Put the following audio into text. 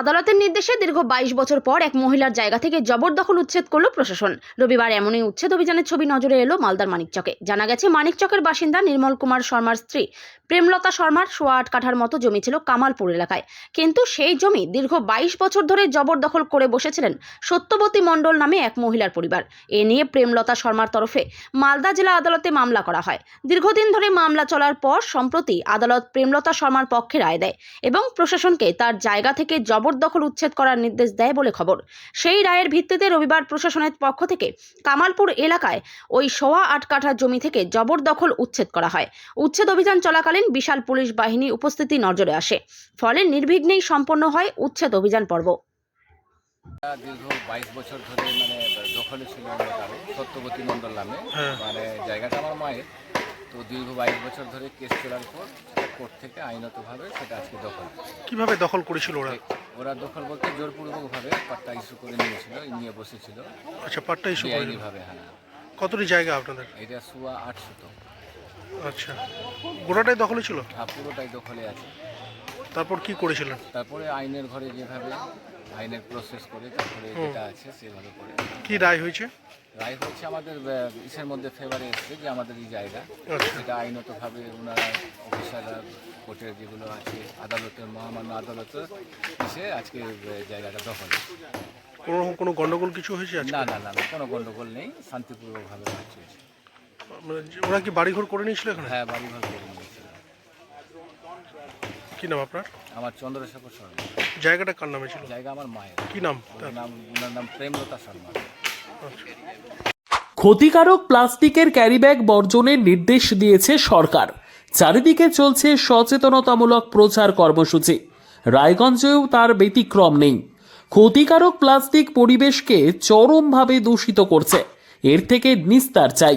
আদালতের নির্দেশে দীর্ঘ বাইশ বছর পর এক মহিলার জায়গা থেকে জবরদখল উচ্ছেদ করল প্রশাসন। রবিবার এমনই উচ্ছেদ অভিযানের ছবি নজরে এলো মালদার মানিকচকে। জানা গেছে, মানিকচকের বাসিন্দা নির্মল কুমার শর্মার স্ত্রী। প্রেমলতা শর্মার সোয়া আট কাঠার মতো জমি ছিল কামালপুর এলাকায়। কিন্তু সেই জমি দীর্ঘ বাইশ বছর ধরে জবরদখল করে বসেছিলেন সত্যবতী মণ্ডল নামে এক মহিলার পরিবার। এ নিয়ে প্রেমলতা শর্মার তরফে মালদা জেলা আদালতে মামলা করা হয়। দীর্ঘদিন ধরে মামলা চলার পর সম্প্রতি আদালত প্রেমলতা শর্মার পক্ষে রায় দেয় এবং প্রশাসনকে তার জায়গা থেকে জবরদখল উচ্ছেদ করার নির্দেশ দেয় বলে খবর। সেই রায়ের ভিত্তিতে রবিবার প্রশাসনের পক্ষ থেকে কামালপুর এলাকায় ওই সোয়া আট কাঠা জমি থেকে জবরদখল উচ্ছেদ করা হয়। উচ্ছেদ অভিযান চলাকালীন বিশাল পুলিশ বাহিনী উপস্থিতি নজরে আসে। ফলে নির্বিঘ্নেই সম্পন্ন হয় উচ্ছেদ অভিযান পর্ব। দীর্ঘ বাইশ বছর ধরে মানে দখলে ছিল অন্ধকারে সত্যবতী মণ্ডল নামে। হ্যাঁ। মানে জায়গাটা আমার মায়ের। তো দীর্ঘ বাইশ বছর ধরে কেস চলার পর কোর্ট থেকে আইনতভাবে সেটা আজকে দখল। কীভাবে দখল করেছিল ওরা? ওরা দখল বলতে জোরপূর্বকভাবে পাট্টা ইস্যু করে নিয়েছিল নিয়ে বসেছিল। আচ্ছা পাট্টা ইস্যু করে। হ্যাঁ। কতটি জায়গা আপনাদের? এটা সুয়া আটশো তো আচ্ছা গোটাটাই দখলে ছিল? আর পুরোটাই দখলে আছে। তারপর কি করেছিলেন? তারপরে আইনের ঘরে যেভাবে আইনের প্রসেস করে তারপরে যেটা আছে সেভাবে করে। কি রায় হয়েছে? রায় হচ্ছে আমাদের আহ, ইসের মধ্যে ফেভারে এসছে যে আমাদের এই জায়গা। আচ্ছা। সেটা আইনতভাবে ওনারা অফিসাররা কোর্টের যেগুলো আছে আদালতের মহামান্য আদালত এসে আজকে আহ, জায়গাটা দখল কোনো কোনো গন্ডগোল কিছু হয়েছে আজকে? না না না না, কোনো গণ্ডগোল নেই শান্তিপূর্বকভাবে কাজ চলছে মানে ওরা কি বাড়িঘর করে নিয়েছিল এখানে? হ্যাঁ বাড়িঘর করে নিয়েছিল। কি নাম আপনার? আমার চন্দ্রশেখর শর্মা। জায়গাটা কার নামে ছিল? জায়গা আমার মায়ের। কি নাম ওর নাম ওনার নাম প্রেমলতা শর্মা। আচ্ছা। ক্ষতিকারক প্লাস্টিকের ক্যারিব্যাগ বর্জনের নির্দেশ দিয়েছে সরকার। চারিদিকে চলছে সচেতনতামূলক প্রচার কর্মসূচি। রায়গঞ্জেও তার ব্যতিক্রম নেই। ক্ষতিকারক প্লাস্টিক পরিবেশকে চরমভাবে দূষিত করছে। এর থেকে নিস্তার চাই।